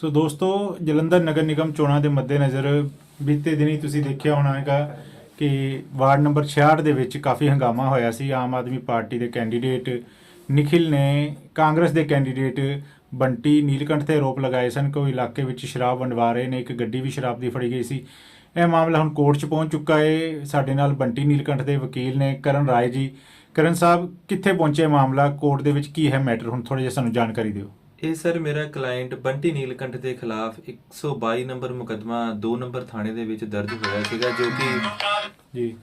ਸੋ ਦੋਸਤੋ, ਜਲੰਧਰ ਨਗਰ ਨਿਗਮ ਚੋਣਾਂ ਦੇ ਮੱਦੇਨਜ਼ਰ ਬੀਤੇ ਦਿਨੀ ਤੁਸੀਂ ਦੇਖਿਆ ਹੋਣਾ ਹੈਗਾ ਕਿ ਵਾਰਡ ਨੰਬਰ 66 ਦੇ ਵਿੱਚ ਕਾਫੀ ਹੰਗਾਮਾ ਹੋਇਆ ਸੀ। ਆਮ ਆਦਮੀ ਪਾਰਟੀ ਦੇ ਕੈਂਡੀਡੇਟ ਨikhil ਨੇ, ਕਾਂਗਰਸ ਦੇ ਕੈਂਡੀਡੇਟ ਬੰਟੀ ਨੀਲਕੰਠ ਤੇ ਆਰੋਪ ਲਗਾਏ ਸਨ ਕਿ ਉਹ ਇਲਾਕੇ ਵਿੱਚ ਸ਼ਰਾਬ ਵੰਡਵਾ ਰਹੇ ਨੇ, ਇੱਕ ਗੱਡੀ ਵੀ ਸ਼ਰਾਬ ਦੀ ਫੜੀ ਗਈ ਸੀ। ਇਹ ਮਾਮਲਾ ਹੁਣ ਕੋਰਟ 'ਚ ਪਹੁੰਚ ਚੁੱਕਾ ਹੈ ਸਾਡੇ ਨਾਲ ਬੰਟੀ ਨੀਲਕੰਠ ਦੇ ਵਕੀਲ ਨੇ, ਕਰਨ ਰਾਏ ਜੀ। ਕਰਨ ਸਾਹਿਬ, ਕਿੱਥੇ ਪਹੁੰਚੇ ਮਾਮਲਾ? ਕੋਰਟ ਦੇ ਵਿੱਚ ਕੀ ਹੈ ਮੈਟਰ? ਹੁਣ ਥੋੜਾ ਜਿਹਾ ਸਾਨੂੰ ਜਾਣਕਾਰੀ ਦਿਓ। ਇਹ ਸਰ ਮੇਰਾ ਕਲਾਇੰਟ ਬੰਟੀ ਨੀਲਕੰਠ ਦੇ ਖਿਲਾਫ 122 ਨੰਬਰ ਮੁਕੱਦਮਾ 2 ਨੰਬਰ ਥਾਣੇ ਦੇ ਵਿੱਚ ਦਰਜ ਹੋਇਆ ਸੀਗਾ ਜੋ ਕਿ ਜੀ।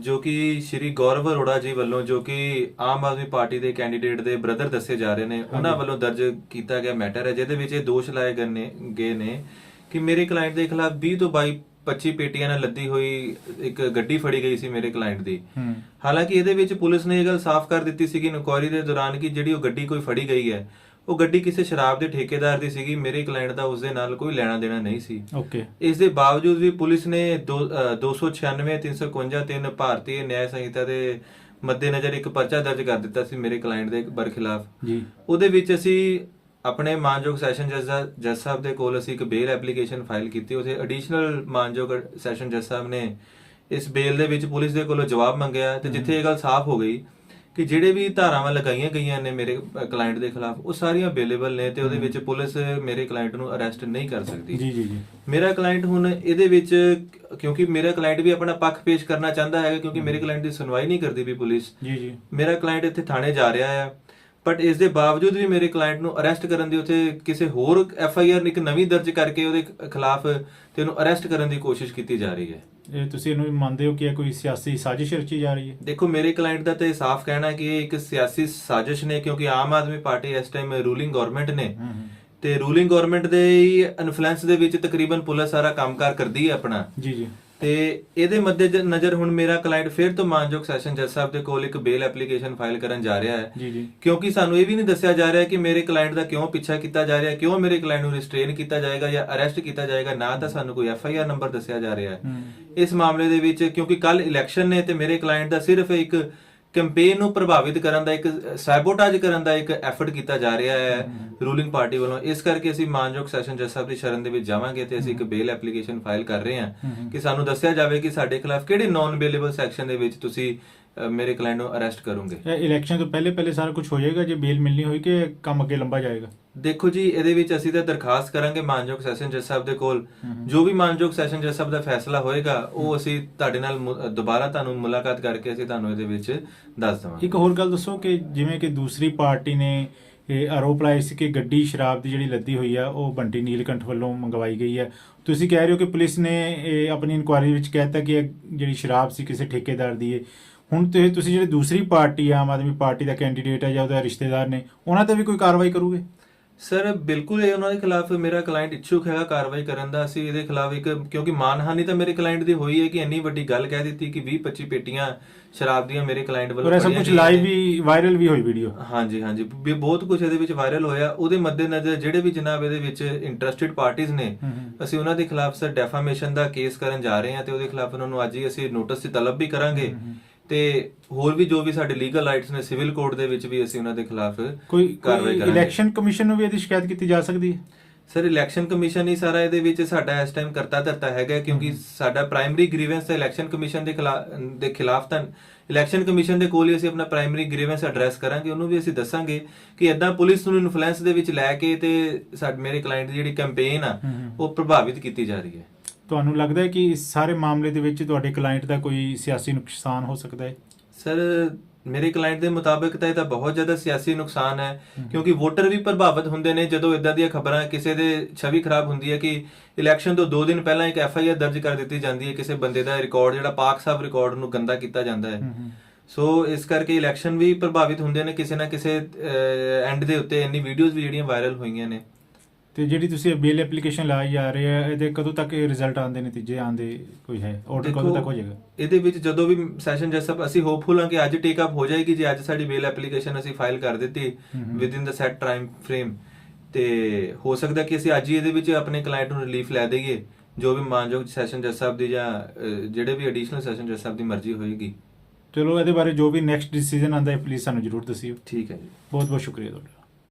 ਜੋ ਕਿ ਸ਼੍ਰੀ ਗੌਰਵ ਅਰੋੜਾ ਜੀ ਵੱਲੋਂ ਜੋ ਕਿ ਆਮ ਆਦਮੀ ਪਾਰਟੀ ਦੇ ਕੈਂਡੀਡੇਟ ਦੇ ਬ੍ਰਦਰ ਦੱਸੇ ਜਾ ਰਹੇ ਨੇ ਉਹਨਾਂ ਵੱਲੋਂ ਦਰਜ ਕੀਤਾ ਗਿਆ ਮੈਟਰ ਹੈ ਜਿਹਦੇ ਵਿੱਚ ਇਹ ਦੋਸ਼ ਲਾਏ ਗਏ ਨੇ ਗਏ ਨੇ ਕਿ ਮੇਰੇ ਕਲਾਇੰਟ ਦੇ ਖਿਲਾਫ 20 ਤੋਂ 22 25 ਪੇਟੀਆਂ ਨਾਲ ਲੱਦੀ ਹੋਈ ਇੱਕ ਗੱਡੀ ਫੜੀ ਗਈ ਸੀ ਮੇਰੇ ਕਲਾਇੰਟ ਦੀ। ਹਾਲਾਂਕਿ ਇਹਦੇ ਵਿੱਚ ਪੁਲਿਸ ਨੇ ਇਹ ਗੱਲ ਸਾਫ਼ ਕਰ ਦਿੱਤੀ ਸੀ ਕਿ ਇਨਕੁਆਇਰੀ ਦੇ ਦੌਰਾਨ ਕਿ ਜਿਹੜੀ ਉਹ ਗੱਡੀ ਕੋਈ ਫੜੀ ਗਈ ਹੈ ਉਹ ਗੱਡੀ ਕਿਸੇ ਸ਼ਰਾਬ ਦੇ ਠੇਕੇਦਾਰ ਦੀ ਸੀਗੀ ਮੇਰੇ ਕਲਾਇੰਟ ਦਾ ਉਸ ਦੇ ਨਾਲ ਕੋਈ ਲੈਣਾ ਦੇਣਾ ਨਹੀਂ ਸੀ। ਓਕੇ ਇਸ ਦੇ ਬਾਵਜੂਦ ਵੀ ਪੁਲਿਸ ਨੇ ਦੋ- ਅ, 296 351 ਤਿੰਨ ਭਾਰਤੀ ਨਿਆਂ ਸੰਹਿਤਾ ਦੇ ਮੱਦੇਨਜ਼ਰ ਇੱਕ ਪਰਚਾ ਦਰਜ ਕਰ ਦਿੱਤਾ ਸੀ ਮੇਰੇ ਕਲਾਇੰਟ ਦੇ ਬਰ ਖਿਲਾਫ ਜੀ। ਉਹਦੇ ਵਿੱਚ ਅਸੀਂ ਆਪਣੇ ਮਾਨਯੋਗ ਸੈਸ਼ਨ ਜੱਜ ਦਾ- ਜੱਜ ਸਾਹਿਬ ਦੇ ਕੋਲ ਅਸੀਂ ਇੱਕ ਬੇਲ ਐਪਲੀਕੇਸ਼ਨ ਫਾਈਲ ਕੀਤੀ। ਉਥੇ ਐਡੀਸ਼ਨਲ ਮਾਨਯੋਗ ਸੈਸ਼ਨ ਜੱਜ ਸਾਹਿਬ ਨੇ ਇਸ ਬੇਲ ਦੇ ਵਿੱਚ ਪੁਲਿਸ ਦੇ ਕੋਲੋਂ ਜਵਾਬ ਮੰਗਿਆ ਤੇ ਜਿੱਥੇ ਇਹ ਗੱਲ ਸਾਫ਼ ਹੋ ਗਈ ਕਿ ਜਿਹੜੇ ਵੀ ਧਾਰਾਵਾਂ ਲਗਾਈਆਂ ਗਈਆਂ ਨੇ ਮੇਰੇ ਕਲਾਇੰਟ ਦੇ ਖਿਲਾਫ ਉਹ ਸਾਰੀਆਂ ਅਵੇਲੇਬਲ ਨੇ ਤੇ ਉਹਦੇ ਵਿੱਚ ਪੁਲਿਸ ਮੇਰੇ ਕਲਾਇੰਟ ਨੂੰ ਅਰੈਸਟ ਨਹੀਂ ਕਰ ਸਕਦੀ। ਜੀ ਜੀ ਜੀ। ਮੇਰਾ ਕਲਾਇੰਟ ਹੁਣ ਇਹਦੇ ਵਿੱਚ ਕਿਉਂਕਿ ਮੇਰਾ ਕਲਾਇੰਟ ਵੀ ਆਪਣਾ ਪੱਖ ਪੇਸ਼ ਕਰਨਾ ਚਾਹੁੰਦਾ ਹੈ ਕਿਉਂਕਿ ਮੇਰੇ ਕਲਾਇੰਟ ਦੀ ਸੁਣਵਾਈ ਨਹੀਂ ਕਰਦੀ ਵੀ ਪੁਲਿਸ। ਜੀ ਜੀ। ਮੇਰਾ ਕਲਾਇੰਟ ਇੱਥੇ ਥਾਣੇ ਜਾ ਰਿਹਾ ਹੈ ਬਟ ਇਸ ਦੇ ਬਾਵਜੂਦ ਵੀ ਮੇਰੇ ਕਲਾਇੰਟ ਨੂੰ ਅਰੈਸਟ ਕਰਨ ਦੀ ਉੱਥੇ ਕਿਸੇ ਹੋਰ ਐਫ ਆਈ ਆਰ ਇੱਕ ਨਵੀਂ ਦਰਜ ਕਰਕੇ ਉਹਦੇ ਖਿਲਾਫ ਤੇ ਉਹਨੂੰ ਅਰੈਸਟ ਕਰਨ ਦੀ ਕੋਸ਼ਿਸ਼ ਕੀਤੀ ਜਾ ਰਹੀ ਹੈ। ਇਹ ਤੁਸੀਂ ਇਹਨੂੰ ਮੰਨਦੇ ਹੋ ਕਿ ਇਹ ਕੋਈ ਸਿਆਸੀ ਸਾਜ਼ਿਸ਼ ਰਚੀ ਜਾ ਰਹੀ ਹੈ? ਦੇਖੋ ਮੇਰੇ ਕਲਾਇੰਟ ਦਾ ਤੇ ਸਾਫ਼ ਕਹਿਣਾ ਹੈ ਕਿ ਇਹ ਇੱਕ ਸਿਆਸੀ ਸਾਜ਼ਿਸ਼ ਨੇ ਕਿਉਂਕਿ ਆਮ ਆਦਮੀ ਪਾਰਟੀ ਇਸ ਟਾਈਮ ਰੂਲਿੰਗ ਗਵਰਨਮੈਂਟ ਨੇ। ਹੂੰ ਹੂੰ। ਤੇ ਰੂਲਿੰਗ ਗਵਰਨਮੈਂਟ ਦੇ ਇਨਫਲੂਐਂਸ ਦੇ ਵਿੱਚ ਤਕਰੀਬਨ ਪੁਲਿਸ ਸਾਰਾ ਕੰਮਕਾਰ ਕਰਦੀ ਹੈ ਆਪਣਾ। ਜੀ ਜੀ। ਤੇ ਇਹਦੇ ਮੱਦੇ ਨਜ਼ਰ ਹੁਣ ਮੇਰਾ ਕਲਾਇੰਟ ਫਿਰ ਤੋਂ ਮਾਨਯੋਗ ਸੈਸ਼ਨ ਜੱਜ ਸਾਹਿਬ ਦੇ ਕੋਲ ਇੱਕ ਬੇਲ ਐਪਲੀਕੇਸ਼ਨ ਫਾਈਲ ਕਰਨ ਜਾ ਰਿਹਾ ਹੈ। ਜੀ ਜੀ। ਕਿਉਂਕਿ ਸਾਨੂੰ ਇਹ ਵੀ ਨਹੀਂ ਦੱਸਿਆ ਜਾ ਰਿਹਾ ਕਿ ਮੇਰੇ ਕਲਾਇੰਟ ਦਾ ਕਿਉਂ ਪਿੱਛਾ ਕੀਤਾ ਜਾ ਰਿਹਾ ਕਿਉਂ ਮੇਰੇ ਕਲਾਇੰਟ ਨੂੰ ਰਿਸਟ੍ਰੇਨ ਕੀਤਾ ਜਾਏਗਾ ਜਾਂ ਅਰੈਸਟ ਕੀਤਾ ਜਾਏਗਾ ਨਾ ਤਾਂ ਸਾਨੂੰ ਕੋਈ ਐਫ ਆਈ ਆਰ ਨੰਬਰ ਦੱਸਿਆ ਜਾ ਰਿਹਾ ਹੈ। ਹੂੰ। ਇਸ ਮਾਮਲੇ ਦੇ ਵਿੱਚ ਕਿਉਂਕਿ ਕੱਲ ਇਲੈਕਸ਼ਨ ਨੇ ਤੇ ਮੇਰੇ ਕਲਾਇੰਟ ਦਾ ਸਿਰਫ ਇੱਕ ਕੈਂਪੇਨ ਨੂੰ ਪ੍ਰਭਾਵਿਤ ਕਰਨ ਦਾ ਇੱਕ ਸੈਬੋਟਾਜ ਕਰਨ ਦਾ ਇੱਕ ਐਫਰਟ ਕੀਤਾ ਜਾ ਰਿਹਾ ਹੈ ਰੂਲਿੰਗ ਪਾਰਟੀ ਵੱਲੋਂ। ਇਸ ਕਰਕੇ ਅਸੀਂ ਮਾਨਯੋਗ ਸੈਸ਼ਨ ਜੱਜ ਸਾਹਿਬ ਦੀ ਸ਼ਰਨ ਦੇ ਵਿੱਚ ਜਾਵਾਂਗੇ ਤੇ ਅਸੀਂ ਇੱਕ ਬੇਲ ਐਪਲੀਕੇਸ਼ਨ ਫਾਈਲ ਕਰ ਰਹੇ ਹਾਂ ਕਿ ਸਾਨੂੰ ਦੱਸਿਆ ਜਾਵੇ ਕਿ ਸਾਡੇ ਖਿਲਾਫ ਕਿਹੜੇ ਨਾਨ ਬੇਲੇਬਲ ਸੈਕਸ਼ਨ ਦੇ ਵਿੱਚ ਤੁਸੀਂ ਮੇਰੇ ਕਲਾਇੰਟ ਨੂੰ ਅਰੈਸਟ ਕਰੋਗੇ। ਇਲੈਕਸ਼ਨ ਤੋਂ ਪਹਿਲੇ ਪਹਿਲੇ ਸਾਰਾ ਕੁਝ ਹੋ ਜਾਏਗਾ ਜੇ ਬੇਲ ਮਿਲਣੀ ਹੋਈ ਕਿ ਕੰਮ ਅੱਗੇ ਲੰਬਾ ਜਾਏਗਾ? ਦੇਖੋ ਜੀ ਇਹਦੇ ਵਿੱਚ ਅਸੀਂ ਤਾਂ ਦਰਖਾਸਤ ਕਰਾਂਗੇ ਮਾਨਯੋਗ ਸੈਸ਼ਨ ਜੱਜ ਸਾਹਿਬ ਦੇ ਕੋਲ। ਜੋ ਵੀ ਮਾਨਯੋਗ ਸੈਸ਼ਨ ਜੱਜ ਸਾਹਿਬ ਦਾ ਫੈਸਲਾ ਹੋਏਗਾ ਉਹ ਅਸੀਂ ਤੁਹਾਡੇ ਨਾਲ ਦੁਬਾਰਾ ਤੁਹਾਨੂੰ ਮੁਲਾਕਾਤ ਕਰਕੇ ਅਸੀਂ ਤੁਹਾਨੂੰ ਇਹਦੇ ਵਿੱਚ ਦੱਸ ਦੇਵਾਂਗੇ। ਇੱਕ ਹੋਰ ਗੱਲ ਦੱਸੋ ਕਿ ਜਿਵੇਂ ਕਿ ਦੂਸਰੀ ਪਾਰਟੀ ਨੇ ਇਹ ਆਰੋਪ ਲਾਇਆ ਸੀ ਕਿ ਗੱਡੀ ਸ਼ਰਾਬ ਦੀ ਜਿਹੜੀ ਲੱਦੀ ਹੋਈ ਆ ਉਹ ਬੰਟੀ ਨੀਲਕੰਠ ਵੱਲੋਂ ਮੰਗਵਾਈ ਗਈ ਹੈ ਤੁਸੀਂ ਕਹਿ ਰਹੇ ਹੋ ਕਿ ਪੁਲਿਸ ਨੇ ਇਹ ਆਪਣੀ ਇਨਕੁਆਇਰੀ ਵਿੱਚ ਕਹਿਤਾ ਕਿ ਜਿਹੜੀ ਸ਼ਰਾਬ ਸੀ ਕਿਸੇ ਠੇਕੇਦਾਰ ਦੀ ਹੈ ਹੁਣ ਤੇ ਤੁਸੀਂ ਜਿਹੜੇ ਦੂਸਰੀ ਪਾਰਟੀ ਆਮ ਆਦਮੀ ਪਾਰਟੀ ਦਾ ਕੈਂਡੀਡੇਟ ਹੈ ਜਾਂ ਉਹਦਾ ਰਿਸ਼ਤੇਦਾਰ ਨੇ ਉਹਨਾਂ ਤੇ ਵੀ ਕੋਈ ਕਾਰਵਾਈ ਕਰੋਗੇ? ਸਰ ਬਿਲਕੁਲ ਇਹ ਉਹਨਾਂ ਦੇ ਖਿਲਾਫ ਮੇਰਾ ਕਲਾਇੰਟ ਇੱਛੁਕ ਹੈਗਾ ਕਾਰਵਾਈ ਕਰਨ ਦਾ। ਅਸੀਂ ਇਹਦੇ ਖਿਲਾਫ ਇੱਕ ਕਿਉਂਕਿ ਮਾਨਹਾਨੀ ਤਾਂ ਮੇਰੇ ਕਲਾਇੰਟ ਦੀ ਹੋਈ ਹੈ ਕਿ ਇੰਨੀ ਵੱਡੀ ਗੱਲ ਕਹਿ ਦਿੱਤੀ ਕਿ 20 25 ਪੇਟੀਆਂ ਸ਼ਰਾਬ ਦੀਆਂ ਮੇਰੇ ਕਲਾਇੰਟ ਵੱਲੋਂ ਇਹ ਸਭ ਕੁਝ ਲਾਈਵ। ਵੀ ਵਾਇਰਲ ਵੀ ਹੋਈ ਵੀਡੀਓ ਹਾਂਜੀ ਹਾਂਜੀ। ਬਹੁਤ ਕੁਝ ਇਹਦੇ ਵਿੱਚ ਵਾਇਰਲ ਹੋਇਆ। ਉਹਦੇ ਮੱਦੇਨਜ਼ਰ ਜਿਹੜੇ ਵੀ ਜਨਾਬ ਇਹਦੇ ਵਿੱਚ ਇੰਟਰਸਟਿਡ ਪਾਰਟੀਆਂ ਨੇ ਅਸੀਂ ਉਹਨਾਂ ਦੇ ਖਿਲਾਫ ਸਰ ਡੈਫਾਮੇਸ਼ਨ ਦਾ ਕੇਸ ਕਰਨ ਜਾ ਰਹੇ ਹਾਂ ਤੇ ਉਹਦੇ ਖਿਲਾਫ ਉਹਨਾਂ ਨੂੰ ਅੱਜ ਹੀ ਅਸੀਂ ਨੋਟਿਸ ਦੀ ਤਲਬ ਵੀ ਕਰਾਂਗੇ। ਤੇ ਹੋਰ ਵੀ ਜੋ ਵੀ ਸਾਡੇ ਲੀਗਲ ਰਾਈਟਸ ਨੇ ਸਿਵਲ ਕੋਰਟ ਦੇ ਵਿੱਚ ਵੀ ਅਸੀਂ ਉਹਨਾਂ ਦੇ ਖਿਲਾਫ ਕੋਈ ਕਾਰਵਾਈ ਕਰਾਂਗੇ। ਇਲੈਕਸ਼ਨ ਕਮਿਸ਼ਨ ਨੂੰ ਵੀ ਇਹਦੀ ਸ਼ਿਕਾਇਤ ਕੀਤੀ ਜਾ ਸਕਦੀ ਹੈ? ਸਰ ਇਲੈਕਸ਼ਨ ਕਮਿਸ਼ਨ ਹੀ ਸਾਰਾ ਇਹਦੇ ਵਿੱਚ ਸਾਡਾ ਇਸ ਟਾਈਮ ਕਰਤਾ ਧਰਤਾ ਹੈਗਾ ਕਿਉਂਕਿ ਸਾਡਾ ਪ੍ਰਾਇਮਰੀ ਗ੍ਰੀਵੈਂਸ ਤਾਂ ਇਲੈਕਸ਼ਨ ਕਮਿਸ਼ਨ ਦੇ ਖਿਲਾਫ ਦੇ ਖਿਲਾਫ ਤਾਂ ਇਲੈਕਸ਼ਨ ਕਮਿਸ਼ਨ ਦੇ ਕੋਲ ਹੀ ਅਸੀਂ ਆਪਣਾ ਪ੍ਰਾਇਮਰੀ ਗ੍ਰੀਵੈਂਸ ਐਡਰੈਸ ਕਰਾਂਗੇ ਉਹਨੂੰ ਵੀ ਅਸੀਂ ਦੱਸਾਂਗੇ ਕਿ ਇਦਾਂ ਪੁਲਿਸ ਨੂੰ ਇਨਫਲੂਐਂਸ ਦੇ ਵਿੱਚ ਲੈ ਕੇ ਤੇ ਸਾਡੇ ਮੇਰੇ ਕਲਾਇੰਟ ਦੀ ਜਿਹੜੀ ਕੈਂਪੇਨ ਆ। ਉਹ ਪ੍ਰਭਾਵਿਤ ਕੀਤੀ ਜਾ ਰਹੀ ਹੈ। ਤੁਹਾਨੂੰ ਲੱਗਦਾ ਹੈ ਕਿ ਇਸ ਸਾਰੇ ਮਾਮਲੇ ਦੇ ਵਿੱਚ ਤੁਹਾਡੇ ਕਲਾਇੰਟ ਦਾ ਕੋਈ ਸਿਆਸੀ ਨੁਕਸਾਨ ਹੋ ਸਕਦਾ ਹੈ? ਸਰ ਮੇਰੇ ਕਲਾਇੰਟ ਦੇ ਮੁਤਾਬਕ ਤਾਂ ਇਹ ਤਾਂ ਬਹੁਤ ਜ਼ਿਆਦਾ ਸਿਆਸੀ ਨੁਕਸਾਨ ਹੈ ਕਿਉਂਕਿ ਵੋਟਰ ਵੀ ਪ੍ਰਭਾਵਿਤ ਹੁੰਦੇ ਨੇ ਜਦੋਂ ਇਦਾਂ ਦੀਆਂ ਖਬਰਾਂ ਕਿਸੇ ਦੇ ਛਵੀ ਖਰਾਬ ਹੁੰਦੀ ਹੈ ਕਿ ਇਲੈਕਸ਼ਨ ਤੋਂ 2 ਦਿਨ ਪਹਿਲਾਂ ਇੱਕ ਐਫ ਆਈ ਆਰ ਦਰਜ ਕਰ ਦਿੱਤੀ ਜਾਂਦੀ ਹੈ ਕਿਸੇ ਬੰਦੇ ਦਾ ਰਿਕਾਰਡ ਜਿਹੜਾ ਪਾਕ ਸਾਹਿਬ ਰਿਕਾਰਡ ਨੂੰ ਗੰਦਾ ਕੀਤਾ ਜਾਂਦਾ ਹੈ। ਸੋ ਇਸ ਕਰਕੇ ਇਲੈਕਸ਼ਨ ਵੀ ਪ੍ਰਭਾਵਿਤ ਹੁੰਦੇ ਨੇ ਕਿਸੇ ਨਾ ਕਿਸੇ ਐਂਡ ਦੇ ਉੱਤੇ ਇੰਨੀ ਵੀਡੀਓਜ਼ ਵੀ ਜਿਹੜੀਆਂ ਵਾਇਰਲ ਹੋਈਆਂ ਨੇ। ਤੇ ਜਿਹੜੀ ਤੁਸੀਂ ਬੇਲ ਐਪਲੀਕੇਸ਼ਨ ਲਾਈ ਜਾ ਰਹੇ ਆ ਇਹਦੇ ਕਦੋਂ ਤੱਕ ਰਿਜ਼ਲਟ ਆਉਂਦੇ ਨਤੀਜੇ ਆਉਂਦੇ ਕੋਈ ਹੈ? ਆਰਡਰ ਕਦੋਂ ਤੱਕ ਹੋ ਜਾਏਗਾ? ਇਹਦੇ ਵਿੱਚ ਜਦੋਂ ਵੀ ਸੈਸ਼ਨ ਸਾਹਿਬ ਅਸੀਂ ਹੋਪਫੁਲ ਹਾਂ ਕਿ ਅੱਜ ਟੇਕ ਅਪ ਹੋ ਜਾਏਗੀ ਜੇ ਅੱਜ ਸਾਡੀ ਬੇਲ ਐਪਲੀਕੇਸ਼ਨ ਅਸੀਂ ਫਾਈਲ ਕਰ ਦਿੱਤੀ। Within the set time frame ਤੇ ਹੋ ਸਕਦਾ ਕਿ ਅਸੀਂ ਅੱਜ ਹੀ ਇਹਦੇ ਵਿੱਚ ਆਪਣੇ ਕਲਾਇੰਟ ਨੂੰ ਰਿਲੀਫ ਲੈ ਦੇਈਏ ਜੋ ਵੀ ਮਾਨਯੋਗ ਸੈਸ਼ਨ ਜੱਜ ਸਾਹਿਬ ਦੀ ਜਾਂ ਜਿਹੜੇ ਵੀ ਐਡੀਸ਼ਨਲ ਸੈਸ਼ਨ ਜੱਜ ਸਾਹਿਬ ਦੀ ਮਰਜ਼ੀ ਹੋਏਗੀ। ਚਲੋ ਇਹਦੇ ਬਾਰੇ ਜੋ ਵੀ ਨੈਕਸਟ ਡਿਸੀਜਨ ਆਂਦਾ ਹੈ ਪਲੀਜ਼ ਸਾਨੂੰ ਜਰੂਰ ਦੱਸਿਓ। ਠੀਕ ਹੈ ਜੀ। ਬਹੁਤ ਬਹੁਤ ਸ਼ੁਕਰੀਆ ਤੁਹਾਡਾ।